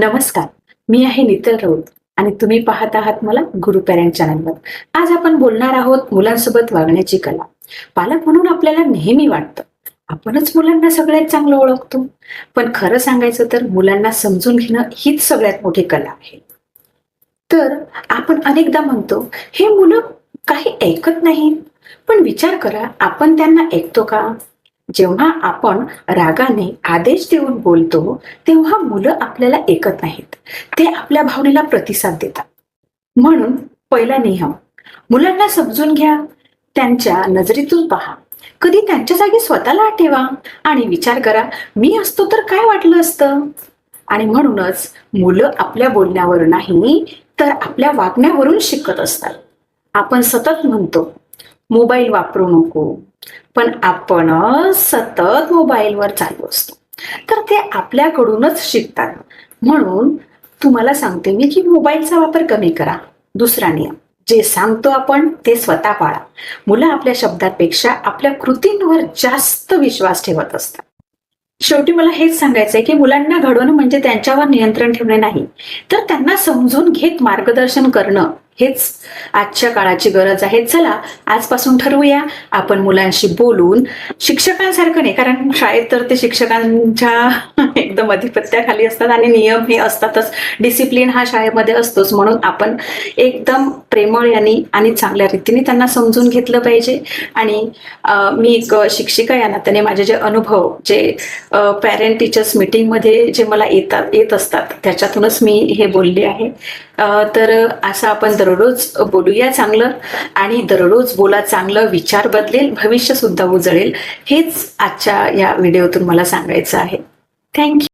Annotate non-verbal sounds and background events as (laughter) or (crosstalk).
नमस्कार. मी आहे नितल राऊत आणि तुम्ही पाहत आहात मला गुरु पॅरेंट चॅनलवर आज आपण बोलणार आहोत मुलांसोबत वागण्याची कला. पालक म्हणून आपल्याला नेहमी वाटतं. आपणच मुलांना सगळ्यात चांगलं ओळखतो. पण खरं सांगायचं तर मुलांना समजून घेणं हीच सगळ्यात मोठी कला आहे. तर आपण अनेकदा म्हणतो हे मुलं काही ऐकत नाहीत. पण विचार करा आपण त्यांना ऐकतो का? जेव्हा आपण रागाने आदेश देऊन बोलतो तेव्हा मुलं आपल्याला ऐकत नाहीत. ते आपल्या भावनेला प्रतिसाद देतात. म्हणून पहिला नियम मुलांना समजून घ्या त्यांच्या नजरेतून पहा. कधी त्यांच्या जागी स्वतःला ठेवा आणि विचार करा मी असतो तर काय वाटलं असतं? आणि म्हणूनच मुलं आपल्या बोलण्यावर नाही तर आपल्या वागण्यावरून शिकत असतात. आपण सतत म्हणतो मोबाईल वापरू नको. पण आपण सतत मोबाईलवर चालू असतो. तर ते आपल्याकडूनच शिकतात. म्हणून तुम्हाला सांगते मी की मोबाईलचा वापर कमी करा. दुसरा नियम जे सांगतो आपण ते स्वतः पाळा. मुलं आपल्या शब्दांपेक्षा आपल्या कृतींवर जास्त विश्वास ठेवत असतात. शेवटी मला हेच सांगायचंय की मुलांना घडवणं म्हणजे त्यांच्यावर नियंत्रण ठेवणे नाही. तर त्यांना समजून घेत मार्गदर्शन करणं हेच आजच्या काळाची गरज आहे. चला आजपासून ठरवूया. आपण मुलांशी बोलून शिक्षकांसारखं नाही कारण शाळेत तर ते शिक्षकांच्या (laughs) एकदम अधिपत्याखाली असतात आणि नियम हे असतातच. डिसिप्लिन हा शाळेमध्ये असतोच. म्हणून आपण एकदम प्रेमळ यांनी आणि चांगल्या रीतीने त्यांना समजून घेतलं पाहिजे. आणि मी एक शिक्षिका या नात्याने माझे जे अनुभव जे पॅरेंट टीचर्स मीटिंगमध्ये जे मला येतात येत असतात त्याच्यातूनच मी हे बोलले आहे. तर असं आपण दररोज बोलूया चांगलं आणि दररोज बोला चांगलं विचार बदलेल भविष्य सुद्धा उजळेल हेच आजच्या या व्हिडिओतून मला सांगायचं आहे. थँक्यू